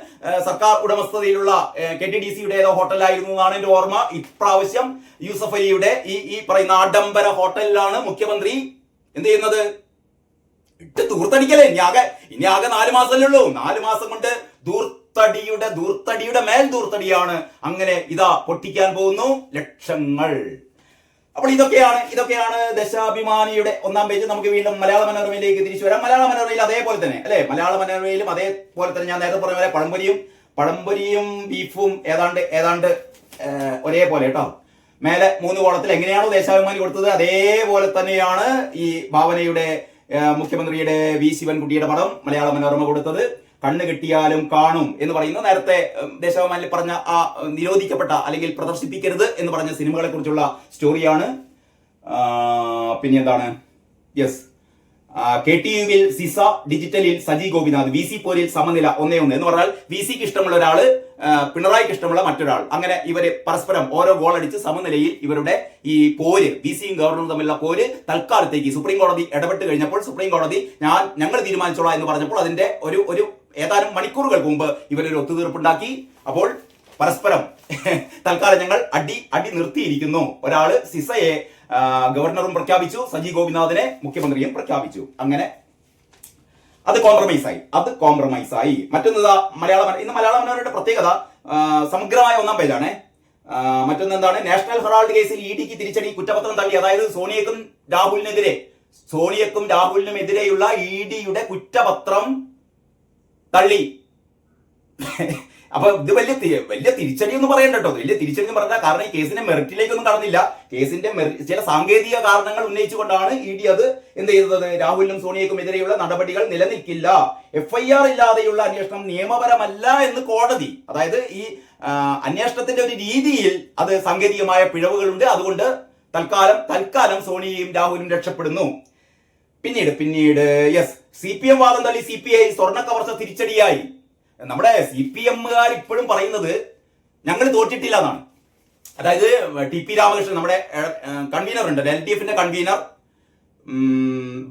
സർക്കാർ ഉടമസ്ഥതയിലുള്ള കെ ടി ഡി സിയുടെ ഏതോ ഹോട്ടലായിരുന്നു എന്നാണ് എന്റെ ഓർമ്മ. ഇപ്രാവശ്യം യൂസഫ് അലിയുടെ ഈ ഈ പറയുന്ന ആഡംബര ഹോട്ടലിലാണ് മുഖ്യമന്ത്രി എന്ത് ചെയ്യുന്നത്? ഇട്ട് ദൂർത്തടിക്കലേ ഇനി ആകെ ഇനി ആകെ നാല് മാസമല്ലേ ഉള്ളൂ. നാല് മാസം കൊണ്ട് ദൂർത്തടിയുടെ ദൂർത്തടിയുടെ മേൽ ദൂർത്തടിയാണ്. അങ്ങനെ ഇതാ പൊട്ടിക്കാൻ പോകുന്നു ലക്ഷങ്ങൾ. അപ്പോൾ ഇതൊക്കെയാണ് ഇതൊക്കെയാണ് ദശാഭിമാനിയുടെ ഒന്നാം പേജ്. നമുക്ക് വീണ്ടും മലയാള മനോരമയിലേക്ക് തിരിച്ചു വരാം. മലയാള മനോരമയിൽ അതേപോലെ തന്നെ അല്ലെ? മലയാള മനോരമയിലും അതേപോലെ തന്നെ ഞാൻ നേരത്തെ പറഞ്ഞ പോലെ പഴംപൊരിയും പഴംപൊരിയും ബീഫും ഏതാണ്ട് ഏതാണ്ട് ഒരേപോലെ കേട്ടോ. മേലെ മൂന്ന് കോളത്തിൽ എങ്ങനെയാണോ ദേശാഭിമാനി കൊടുത്തത് അതേപോലെ തന്നെയാണ് ഈ ഭാവനയുടെ മുഖ്യമന്ത്രിയുടെ വി. ശിവൻകുട്ടിയുടെ പടം മലയാള മനോരമ കൊടുത്തത്. കണ്ണ് കിട്ടിയാലും കാണും എന്ന് പറയുന്ന നേരത്തെ ദേശാഭിമാനിൽ പറഞ്ഞ ആ നിരോധിക്കപ്പെട്ട അല്ലെങ്കിൽ പ്രദർശിപ്പിക്കരുത് എന്ന് പറഞ്ഞ സിനിമകളെ കുറിച്ചുള്ള സ്റ്റോറിയാണ്. പിന്നെ എന്താണ് യെസ്. കെ ടി യുവിൽ സിസ ഡിജിറ്റലിൽ സജി ഗോപിനാഥ് വി സി പോലിൽ സമനില ഒന്നേ ഒന്ന് എന്ന് പറഞ്ഞാൽ വി സിക്ക് ഇഷ്ടമുള്ള ഒരാൾ പിണറായിക്ക് ഇഷ്ടമുള്ള മറ്റൊരാൾ. അങ്ങനെ ഇവർ പരസ്പരം ഓരോ ഗോൾ അടിച്ച് സമനിലയിൽ ഇവരുടെ ഈ പോര് വി സിയും ഗവർണറും തമ്മിലുള്ള പോര് തൽക്കാലത്തേക്ക് സുപ്രീം കോടതി ഇടപെട്ട് കഴിഞ്ഞപ്പോൾ സുപ്രീം കോടതി ഞാൻ ഞങ്ങൾ തീരുമാനിച്ചോളാം എന്ന് പറഞ്ഞപ്പോൾ അതിന്റെ ഒരു ഒരു ഏതാനും മണിക്കൂറുകൾക്ക് മുമ്പ് ഇവരൊരു ഒത്തുതീർപ്പുണ്ടാക്കി. അപ്പോൾ പരസ്പരം *laughs* തൽക്കാലം ഞങ്ങൾ അടി അടി നിർത്തിയിരിക്കുന്നു. ഒരാൾ സിസയെ ഗവർണറും പ്രഖ്യാപിച്ചു. സജി ഗോപിനാഥിനെ മുഖ്യമന്ത്രിയും പ്രഖ്യാപിച്ചു. അങ്ങനെ അത് കോംപ്രമൈസ് ആയി. അത് കോംപ്രമൈസ് ആയി. മറ്റൊന്ന് മലയാള ഇന്ന് മലയാള മനോരമയുടെ പ്രത്യേകത സമഗ്രമായ ഒന്നാം പേജാണ്. മറ്റൊന്ന് എന്താണ് നാഷണൽ ഹെറാൾഡ് കേസിൽ ഇ ഡിക്ക് തിരിച്ചടി കുറ്റപത്രം തള്ളി. അതായത് സോണിയക്കും രാഹുലിനെതിരെ സോണിയക്കും രാഹുലിനും എതിരെയുള്ള ഇ ഡിയുടെ കുറ്റപത്രം തള്ളി. അപ്പൊ ഇത് വലിയ വലിയ തിരിച്ചടി എന്ന് പറയണ്ട കേട്ടോ. വലിയ തിരിച്ചടി എന്ന് പറഞ്ഞാൽ കാരണം ഈ കേസിന്റെ മെറിറ്റിലേക്കൊന്നും കടന്നില്ല. കേസിന്റെ ചില സാങ്കേതിക കാരണങ്ങൾ ഉന്നയിച്ചുകൊണ്ടാണ് ഇ ഡി അത് എന്ത് ചെയ്തത്? രാഹുലിനും സോണിയക്കും എതിരെയുള്ള നടപടികൾ നിലനിൽക്കില്ല. എഫ് ഐ ആർ ഇല്ലാതെയുള്ള അന്വേഷണം നിയമപരമല്ല എന്ന് കോടതി അതായത് ഈ അന്വേഷണത്തിന്റെ ഒരു രീതിയിൽ അത് സാങ്കേതികമായ പിഴവുകളുണ്ട്. അതുകൊണ്ട് തൽക്കാലം തൽക്കാലം സോണിയയും രാഹുലും രക്ഷപ്പെടുന്നു. പിന്നീട് പിന്നീട് യെസ്. സി പി എം വാദം തള്ളി സി പി ഐ സ്വർണ കവർച്ച തിരിച്ചടിയായി. നമ്മുടെ സി പി എമ്മുകാർ ഇപ്പോഴും പറയുന്നത് ഞങ്ങൾ തോറ്റിട്ടില്ല എന്നാണ്. അതായത് ടി പി രാമകൃഷ്ണൻ നമ്മുടെ കൺവീനർ ഉണ്ട്. എൽ ഡി എഫിന്റെ കൺവീനർ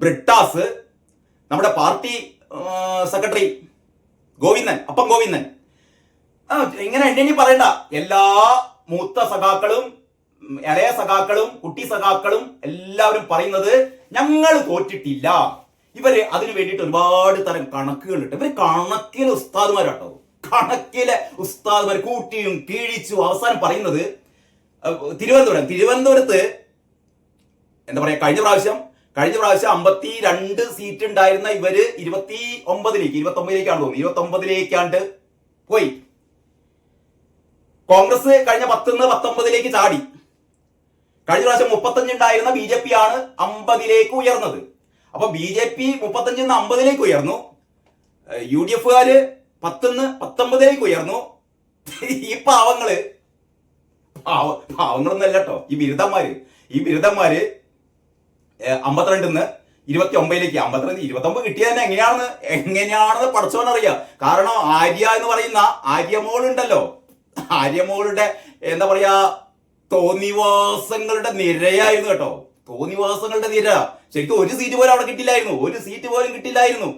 ബ്രിട്ടാസ് നമ്മുടെ പാർട്ടി സെക്രട്ടറി ഗോവിന്ദൻ അപ്പം ഗോവിന്ദൻ. ഇങ്ങനെ എന്നെ പറയണ്ട. എല്ലാ മൂത്ത സഖാക്കളും ഇളയ സഖാക്കളും കുട്ടി സഖാക്കളും എല്ലാവരും പറയുന്നത് ഞങ്ങൾ തോറ്റിട്ടില്ല. ഇവർ അതിനു വേണ്ടിയിട്ട് ഒരുപാട് തരം കണക്കുകളുണ്ട്. ഇവർ കണക്കിലെ ഉസ്താദുമാരാട്ടോ. കണക്കിലെ ഉസ്താദുമാർ കൂട്ടിയും കീഴിച്ചും അവസാനം പറയുന്നത് തിരുവനന്തപുരം. തിരുവനന്തപുരത്ത് എന്താ പറയാ കഴിഞ്ഞ പ്രാവശ്യം കഴിഞ്ഞ പ്രാവശ്യം അമ്പത്തി രണ്ട് സീറ്റ് ഉണ്ടായിരുന്ന ഇവർ ഇരുപത്തി ഒമ്പതിലേക്ക് ഇരുപത്തി ഒമ്പതിലേക്കാണ് തോന്നുന്നു. ഇരുപത്തി ഒമ്പതിലേക്കാണ്ട് പോയി. കോൺഗ്രസ് കഴിഞ്ഞ പത്തുനിന്ന് പത്തൊമ്പതിലേക്ക് ചാടി. കഴിഞ്ഞ പ്രാവശ്യം മുപ്പത്തഞ്ച് ഉണ്ടായിരുന്ന ബി ജെ പി ആണ് അമ്പതിലേക്ക് ഉയർന്നത്. അപ്പൊ ബി ജെ പി മുപ്പത്തഞ്ചിൽ നിന്ന് അമ്പതിലേക്ക് ഉയർന്നു. യു ഡി എഫുകാര് പത്തുനിന്ന് പത്തൊമ്പതിലേക്ക് ഉയർന്നു. ഈ പാവങ്ങൾ പാവ പാവങ്ങളൊന്നും അല്ല കേട്ടോ ഈ ബിരുദന്മാര് ഈ ബിരുദന്മാര് അമ്പത്തിരണ്ടിന്ന് ഇരുപത്തി ഒമ്പതിലേക്ക് അമ്പത്തിരണ്ട് ഇരുപത്തി ഒമ്പത് കിട്ടിയത് തന്നെ എങ്ങനെയാണെന്ന് എങ്ങനെയാണെന്ന് പഠിച്ചോനറിയാം കാരണം ആര്യ എന്ന് പറയുന്ന ആര്യമോൾ ഉണ്ടല്ലോ ആര്യമോളുടെ എന്താ പറയാ തോന്നിവാസങ്ങളുടെ നിരയായിരുന്നു കേട്ടോ. തോന്നിവാസങ്ങളുടെ നിര. ശരിക്കും ഒരു സീറ്റ് പോലും അവിടെ കിട്ടില്ലായിരുന്നു. ഒരു സീറ്റ് പോലും കിട്ടില്ലായിരുന്നു.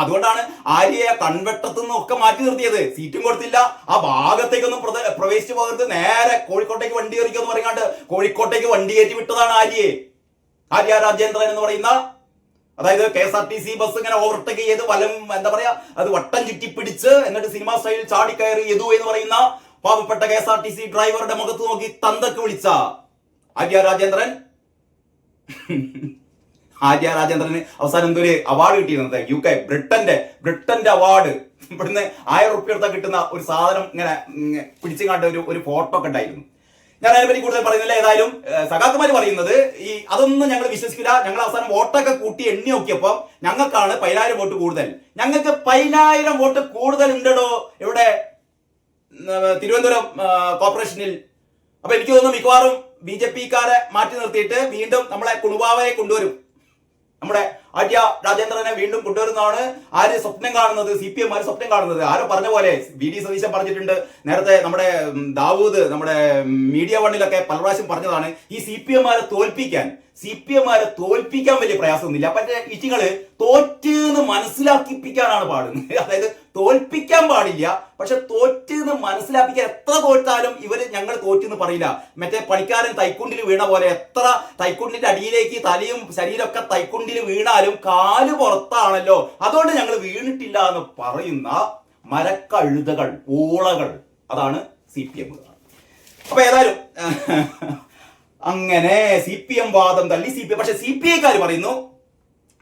അതുകൊണ്ടാണ് ആര്യയെ കൺവെട്ടത്തു നിന്നൊക്കെ മാറ്റി നിർത്തിയത്. സീറ്റും കൊടുത്തില്ല. ആ ഭാഗത്തേക്കൊന്നും പ്രവേശിച്ചു പോകരുത്. നേരെ കോഴിക്കോട്ടേക്ക് വണ്ടി കയറിക്കെന്ന് പറയാണ്ട് കോഴിക്കോട്ടേക്ക് വണ്ടി കയറ്റി വിട്ടതാണ് ആര്യയെ. ആര്യ രാജേന്ദ്രൻ എന്ന് പറയുന്ന അതായത് K S R T C bus ഇങ്ങനെ ഓവർടേക്ക് ചെയ്ത് വലം എന്താ പറയാ അത് വട്ടം ചുറ്റി പിടിച്ച് എന്നിട്ട് സിനിമ സ്റ്റൈലിൽ ചാടിക്കയറി യദു എന്ന് പറയുന്ന പാവപ്പെട്ട K S R T C ഡ്രൈവറുടെ മുഖത്ത് നോക്കി തന്തക്ക് വിളിച്ച ആര്യ രാജേന്ദ്രൻ. ആര്യ രാജേന്ദ്രന് അവസാനം എന്തൊരു അവാർഡ് കിട്ടിയിരുന്നത് യു കെ ബ്രിട്ടന്റെ ബ്രിട്ടന്റെ അവാർഡ് ഇവിടുന്ന് ആയിരം റുപ്യ എടുത്താൽ കിട്ടുന്ന ഒരു സാധനം ഇങ്ങനെ ഇങ്ങനെ പിടിച്ചു കാട്ട ഒരു ഒരു ഫോട്ടോ ഒക്കെ ഉണ്ടായിരുന്നു. ഞാൻ അതിനെപ്പറ്റി കൂടുതൽ പറയുന്നില്ല. ഏതായാലും സഖാക്കുമാർ പറയുന്നത് ഈ അതൊന്നും ഞങ്ങൾ വിശ്വസിക്കില്ല. ഞങ്ങൾ അവസാനം വോട്ടൊക്കെ കൂട്ടി എണ്ണി നോക്കിയപ്പോൾ ഞങ്ങൾക്കാണ് പതിനായിരം വോട്ട് കൂടുതൽ. ഞങ്ങൾക്ക് പതിനായിരം വോട്ട് കൂടുതൽ ഉണ്ടോ ഇവിടെ തിരുവനന്തപുരം കോർപ്പറേഷനിൽ അപ്പൊ എനിക്ക് തോന്നുന്നു മിക്കവാറും ബി ജെ പിക്കാരെ മാറ്റി നിർത്തിയിട്ട് വീണ്ടും നമ്മളെ കുണുവാവയെ കൊണ്ടുവരും. നമ്മുടെ ആര്യ രാജേന്ദ്രനെ വീണ്ടും കൊണ്ടുവരുന്നതാണ്. ആര് സ്വപ്നം കാണുന്നത്? സി പി എം ആര് സ്വപ്നം കാണുന്നത്? ആരോ പറഞ്ഞ പോലെ വി ഡി സതീശൻ പറഞ്ഞിട്ടുണ്ട്. നേരത്തെ നമ്മുടെ ദാവൂദ് നമ്മുടെ മീഡിയ വണ്ണിലൊക്കെ പല പ്രാവശ്യം പറഞ്ഞതാണ് ഈ സി പി എംമാരെ തോൽപ്പിക്കാൻ. സി പി എംമാരെ തോൽപ്പിക്കാൻ വലിയ പ്രയാസമൊന്നുമില്ല. പക്ഷേ ഇറ്റിങ്ങൾ തോറ്റെന്ന് മനസ്സിലാക്കിപ്പിക്കാനാണ് പാടുന്നത്. *laughs* അതായത് തോൽപ്പിക്കാൻ പാടില്ല പക്ഷെ തോറ്റെന്ന് മനസ്സിലാക്കിക്കാൻ എത്ര തോറ്റാലും ഇവർ ഞങ്ങൾ തോറ്റെന്ന് പറയില്ല. മറ്റേ പണിക്കാരൻ തൈക്കുണ്ടിൽ വീണ പോലെ എത്ര തൈക്കുണ്ടിന്റെ അടിയിലേക്ക് തലയും ശരീരമൊക്കെ തൈക്കുണ്ടിൽ വീണാലും കാൽ പുറത്താണല്ലോ. അതുകൊണ്ട് ഞങ്ങൾ വീണിട്ടില്ല എന്ന് പറയുന്ന മരക്കഴുതകൾ ഊളകൾ അതാണ് സി പി എം. അപ്പൊ ഏതായാലും *laughs* അങ്ങനെ സി പി എം വാദം തള്ളി സി പി പക്ഷെ സി പി ഐക്കാർ പറയുന്നു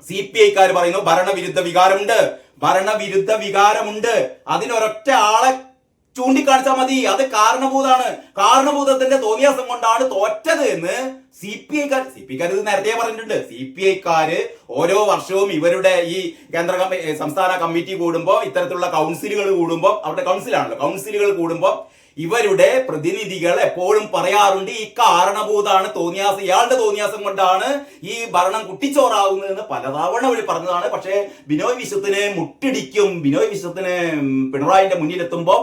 സി പി ഐക്കാർ പറയുന്നു ഭരണവിരുദ്ധ വികാരമുണ്ട് ഭരണവിരുദ്ധ വികാരമുണ്ട്. അതിനൊരൊറ്റ ആളെ ചൂണ്ടിക്കാണിച്ചാൽ മതി. അത് കാരണഭൂതാണ്. കാരണഭൂതത്തിന്റെ തോന്നിയാസം കൊണ്ടാണ് തോറ്റത് എന്ന് സി പി ഐക്കാർ സി പി ഐക്കാർ ഇത് നേരത്തെ പറഞ്ഞിട്ടുണ്ട്. സി പി ഐക്കാര് ഓരോ വർഷവും ഇവരുടെ ഈ കേന്ദ്ര സംസ്ഥാന കമ്മിറ്റി കൂടുമ്പോൾ ഇത്തരത്തിലുള്ള കൗൺസിലുകൾ കൂടുമ്പോൾ അവരുടെ കൗൺസിലാണല്ലോ കൗൺസിലുകൾ കൂടുമ്പോൾ ഇവരുടെ പ്രതിനിധികൾ എപ്പോഴും പറയാറുണ്ട് ഈ കാരണഭൂതാണ് തോന്നിയാസം ഇയാളുടെ തോന്നിയാസം കൊണ്ടാണ് ഈ ഭരണം കുട്ടിച്ചോറാവുന്നതെന്ന് പലതവണ വഴി പറഞ്ഞതാണ്. പക്ഷേ ബിനോയ് വിശ്വത്തിന് മുട്ടിടിക്കും. ബിനോയ് വിശ്വത്തിന് പിണറായിന്റെ മുന്നിലെത്തുമ്പോൾ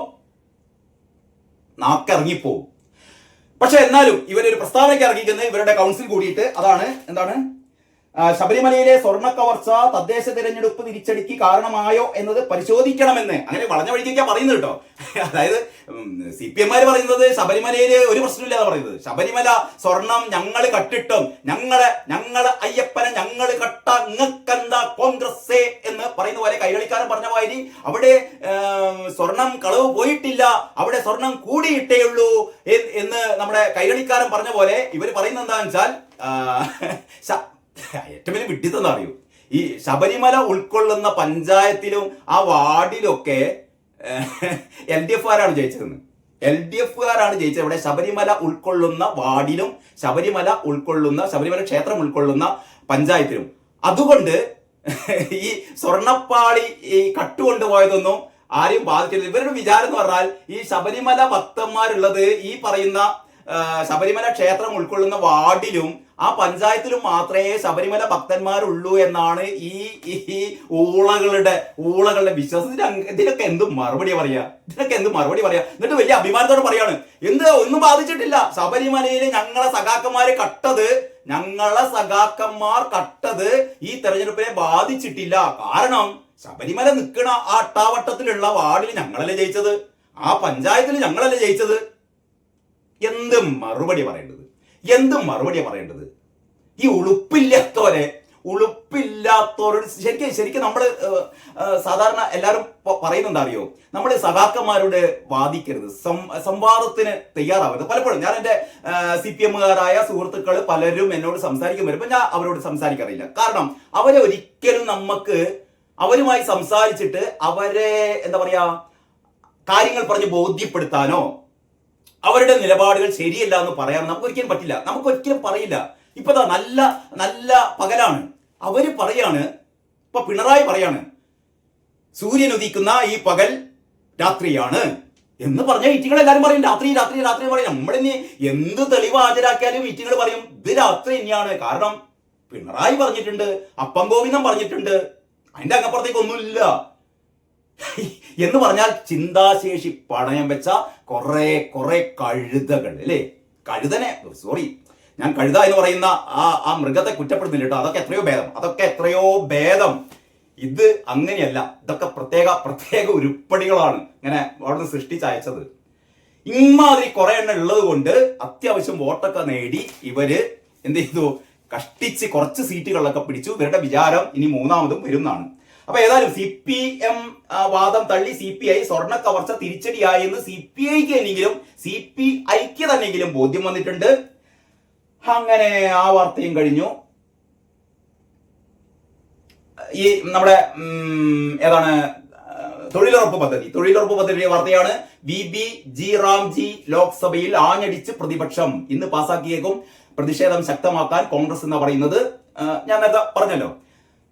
നാക്കിറങ്ങിപ്പോവും. പക്ഷെ എന്നാലും ഇവരൊരു പ്രസ്താവനയ്ക്ക് ഇറങ്ങിക്കുന്നത് ഇവരുടെ കൗൺസിൽ കൂടിയിട്ട് അതാണ് എന്താണ്? ശബരിമലയിലെ സ്വർണ കവർച്ച തദ്ദേശ തിരഞ്ഞെടുപ്പ് തിരിച്ചടിക്ക് കാരണമായോ എന്നത് പരിശോധിക്കണമെന്ന്. അങ്ങനെ വളഞ്ഞ വഴിക്കൊക്കെ പറയുന്നത് കേട്ടോ. *laughs* അതായത് സി പി എംമാര് പറയുന്നത്? ശബരിമലയിൽ ഒരു പ്രശ്നമില്ലാതെ പറയുന്നത്. ശബരിമല സ്വർണം ഞങ്ങൾ കട്ടിട്ടും ഞങ്ങളെ ഞങ്ങളെ അയ്യപ്പനെ ഞങ്ങൾ കട്ട ഇങ്ങക്കന്ത കോൺഗ്രസ് എന്ന് പറയുന്ന പോലെ കൈകളിക്കാരൻ പറഞ്ഞ മാതിരി അവിടെ സ്വർണം കളവ് പോയിട്ടില്ല അവിടെ സ്വർണം കൂടിയിട്ടേ ഉള്ളൂ എന്ന് നമ്മുടെ കൈകളിക്കാരൻ പറഞ്ഞ പോലെ ഇവർ പറയുന്നത് എന്താണെന്ന് വെച്ചാൽ *laughs* *laughs* ഏറ്റവും വലിയ വിഡ്ഢിത്തം അറിയൂ. ഈ ശബരിമല ഉൾക്കൊള്ളുന്ന പഞ്ചായത്തിലും ആ വാർഡിലൊക്കെ *laughs* എൽ ഡി എഫ് ആരാണ് ജയിച്ചതെന്ന്. എൽ ഡി എഫുകാരാണ് ജയിച്ചത്. ഇവിടെ ശബരിമല ഉൾക്കൊള്ളുന്ന വാർഡിലും ശബരിമല ഉൾക്കൊള്ളുന്ന ശബരിമല ക്ഷേത്രം ഉൾക്കൊള്ളുന്ന പഞ്ചായത്തിലും. അതുകൊണ്ട് *laughs* ഈ സ്വർണപ്പാളി ഈ കട്ടുകൊണ്ടുപോയതൊന്നും ആരെയും ബാധിച്ചില്ല ഇവരുടെ വിചാരം എന്ന് പറഞ്ഞാൽ ഈ ശബരിമല ഭക്തന്മാരുള്ളത് ഈ പറയുന്ന ശബരിമല ക്ഷേത്രം ഉൾക്കൊള്ളുന്ന വാർഡിലും ആ പഞ്ചായത്തിലും മാത്രമേ ശബരിമല ഭക്തന്മാരുള്ളൂ എന്നാണ് ഈ ഈ ഊളകളുടെ ഊളകളുടെ വിശ്വാസം ഇതിനൊക്കെ എന്ത് മറുപടി പറയാ? ഇതിനൊക്കെ എന്ത് മറുപടി പറയാ? എന്നിട്ട് വലിയ അഭിമാനത്തോടെ പറയാണ്. എന്ത് ഒന്നും ബാധിച്ചിട്ടില്ല. ശബരിമലയിൽ ഞങ്ങളെ സഖാക്കന്മാര് കട്ടത് ഞങ്ങളെ സഖാക്കന്മാർ കട്ടത് ഈ തെരഞ്ഞെടുപ്പിനെ ബാധിച്ചിട്ടില്ല. കാരണം ശബരിമല നിൽക്കണ ആ അട്ടാവട്ടത്തിലുള്ള വാർഡിൽ ഞങ്ങളല്ലേ ജയിച്ചത്? ആ പഞ്ചായത്തിൽ ഞങ്ങളല്ലേ ജയിച്ചത്? എന്ത് മറുപടി പറയേണ്ടത്? എന്ത് മറുപടി പറയേണ്ടത്? ഈ ഉളുപ്പില്ലാത്തവരെ ഉളുപ്പില്ലാത്തവരോട് ശരിക്കും ശരിക്കും നമ്മൾ സാധാരണ എല്ലാവരും പറയുന്നുണ്ടറിയോ നമ്മൾ സഖാക്കന്മാരോട് വാദിക്കരുത്. സംവാദത്തിന് തയ്യാറാവരുത്. പലപ്പോഴും ഞാൻ എന്റെ സി പി എമ്മുകാരായ സുഹൃത്തുക്കൾ പലരും എന്നോട് സംസാരിക്കാൻ വരുമ്പോൾ ഞാൻ അവരോട് സംസാരിക്കാറില്ല. കാരണം അവരെ ഒരിക്കലും നമുക്ക് അവരുമായി സംസാരിച്ചിട്ട് അവരെ എന്താ പറയാ കാര്യങ്ങൾ പറഞ്ഞ് ബോധ്യപ്പെടുത്താനോ അവരുടെ നിലപാടുകൾ ശരിയല്ല എന്ന് പറയാൻ നമുക്ക് ഒരിക്കലും പറ്റില്ല. നമുക്ക് ഒരിക്കലും പറയില്ല. ഇപ്പൊ നല്ല നല്ല പകലാണ്. അവർ പറയാണ് ഇപ്പൊ പിണറായി പറയാണ് സൂര്യൻ ഉദിക്കുന്ന ഈ പകൽ രാത്രിയാണ്. എന്ന് പറഞ്ഞ ഇറ്റിങ്ങൾ എല്ലാവരും പറയും രാത്രി രാത്രി രാത്രി പറയും. നമ്മളിനി എന്ത് തെളിവ് ഹാജരാക്കിയാലും ഇറ്റിങ്ങൾ പറയും ഇത് രാത്രി തന്നെയാണ്. കാരണം പിണറായി പറഞ്ഞിട്ടുണ്ട് അപ്പം ഗോവിന്ദം പറഞ്ഞിട്ടുണ്ട് അതിന്റെ അങ്ങപ്പുറത്തേക്ക് ഒന്നുമില്ല. എന്ന് പറഞ്ഞാൽ ചിന്താശേഷി പണയം വെച്ച കുറെ കുറെ കഴുതകൾ അല്ലേ? കഴുതനെ സോറി ഞാൻ കഴുത എന്ന് പറയുന്ന ആ ആ മൃഗത്തെ കുറ്റപ്പെടുന്നില്ല കേട്ടോ. അതൊക്കെ എത്രയോ ഭേദം. അതൊക്കെ എത്രയോ ഭേദം. ഇത് അങ്ങനെയല്ല. ഇതൊക്കെ പ്രത്യേക പ്രത്യേക ഉരുപ്പടികളാണ് ഇങ്ങനെ അവിടുന്ന് സൃഷ്ടിച്ചയച്ചത്. ഇമാതിരി കുറെ എണ്ണം ഉള്ളത് കൊണ്ട് അത്യാവശ്യം വോട്ടൊക്കെ നേടി ഇവർ എന്ത് ചെയ്തു? കഷ്ടിച്ച് കുറച്ച് സീറ്റുകളിലൊക്കെ പിടിച്ചു. ഇവരുടെ വിചാരം ഇനി മൂന്നാമതും വരുന്നതാണ്. അപ്പൊ ഏതായാലും സി പി എം വാദം തള്ളി സി പി ഐ സ്വർണ കവർച്ച തിരിച്ചടിയായി എന്ന് സി പി ഐക്ക് എന്നെങ്കിലും സി പി ഐക്ക് തന്നെങ്കിലും ബോധ്യം വന്നിട്ടുണ്ട്. അങ്ങനെ ആ വാർത്തയും കഴിഞ്ഞു. ഈ നമ്മുടെ ഏതാണ് തൊഴിലുറപ്പ് പദ്ധതി. തൊഴിലുറപ്പ് പദ്ധതിയുടെ വാർത്തയാണ് വി ബി ജി റാംജി ലോക്സഭയിൽ ആഞ്ഞടിച്ച് പ്രതിപക്ഷം. ഇന്ന് പാസാക്കിയേക്കും. പ്രതിഷേധം ശക്തമാക്കാൻ കോൺഗ്രസ് എന്ന് പറയുന്നത്. ഞാൻ നേരത്തെ പറഞ്ഞല്ലോ.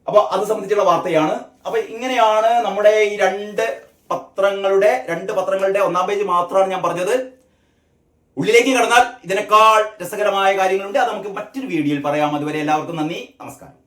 അപ്പൊ അത് സംബന്ധിച്ചുള്ള വാർത്തയാണ്. അപ്പൊ ഇങ്ങനെയാണ് നമ്മുടെ ഈ രണ്ട് പത്രങ്ങളുടെ രണ്ട് പത്രങ്ങളുടെ ഒന്നാം പേജ് മാത്രമാണ് ഞാൻ പറഞ്ഞത്. ഉള്ളിലേക്ക് കടന്നാൽ ഇതിനേക്കാൾ രസകരമായ കാര്യങ്ങളുണ്ട്. അത് നമുക്ക് മറ്റൊരു വീഡിയോയിൽ പറയാം. അതുവരെ എല്ലാവർക്കും നന്ദി. നമസ്കാരം.